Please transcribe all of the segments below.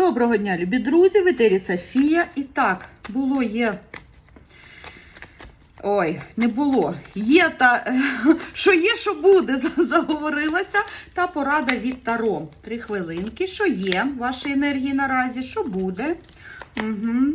Доброго дня, любі друзі, в етері Софія. І так, було є. Ой, не було. Є та, що є, що буде, заговорилася. Та порада від Таро. Три хвилинки. Що є в вашій енергії наразі, що буде. Угу.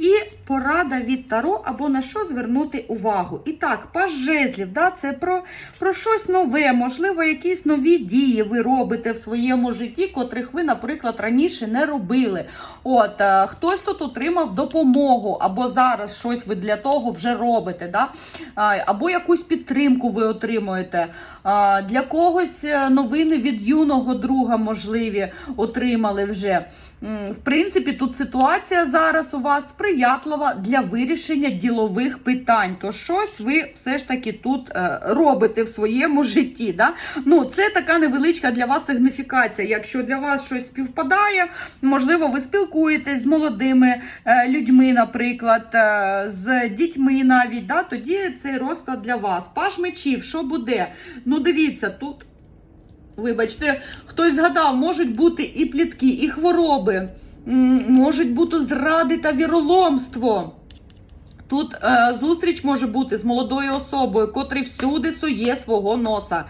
І порада від Таро або на що звернути увагу. І так, паж жезлів, да, це про, про щось нове, можливо, якісь нові дії ви робите в своєму житті, котрих ви, наприклад, раніше не робили. От, е, Хтось тут отримав допомогу, або зараз щось ви для того вже робите, да? А, або якусь підтримку ви отримуєте. А, Для когось е, новини від юного друга, можливі, отримали вже. В принципі, тут ситуація зараз у вас сприятлива для вирішення ділових питань. То щось ви все ж таки тут е, робите в своєму житті. Да? Ну, це така невеличка для вас сигніфікація. Якщо для вас щось співпадає, можливо, ви спілкуєтесь з молодими е, людьми, наприклад, е, з дітьми навіть. Да? Тоді цей розклад для вас. Паш мечів, що буде? Ну, дивіться, тут. Вибачте, хтось згадав, можуть бути і плітки, і хвороби, можуть бути зради та віроломство. Тут е, зустріч може бути з молодою особою, котрий всюди сує свого носа.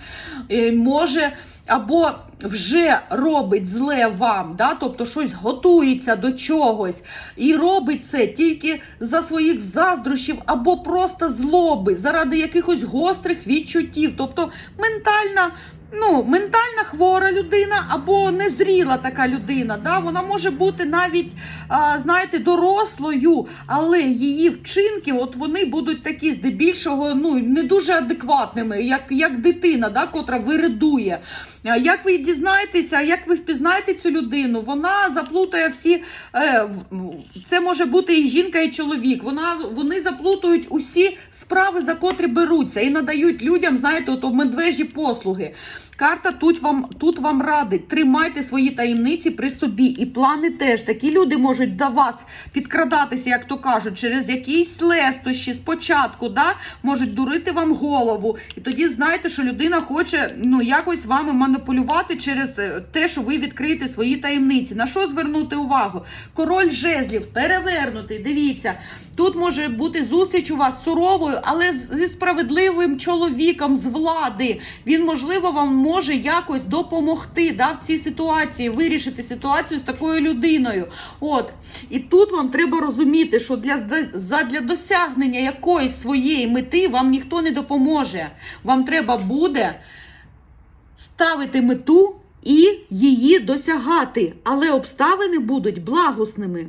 Е, може або вже робить зле вам, да? тобто щось готується до чогось, і робить це тільки за своїх заздрощів або просто злоби, заради якихось гострих відчуттів. Тобто ментальна. Ну, ментальна хвора людина або незріла така людина. Да? Вона може бути навіть, знаєте, дорослою, але її вчинки, от вони будуть такі здебільшого ну, не дуже адекватними, як, як дитина, да, котра виридує. Як ви дізнаєтеся, як ви впізнаєте цю людину? Вона заплутає всі. Е, це може бути і жінка, і чоловік. Вона, вони заплутують усі справи, за котрі беруться, і надають людям, знаєте, ото медвежі послуги. Карта тут вам тут вам радить. Тримайте свої таємниці при собі. І плани теж. Такі люди можуть до вас підкрадатися, як то кажуть, через якісь лестощі спочатку, да, можуть дурити вам голову. І тоді знаєте, що людина хоче ну, якось вами маніпулювати через е, те, що ви відкриєте свої таємниці. На що звернути увагу? Король жезлів перевернутий. Дивіться, тут може бути зустріч у вас суровою, але зі справедливим чоловіком з влади. Він, можливо, вам може якось допомогти да, в цій ситуації, вирішити ситуацію з такою людиною. От. І тут вам треба розуміти, що для, задля досягнення якоїсь своєї мети вам ніхто не допоможе. Вам треба буде ставити мету і її досягати, але обставини будуть благосними.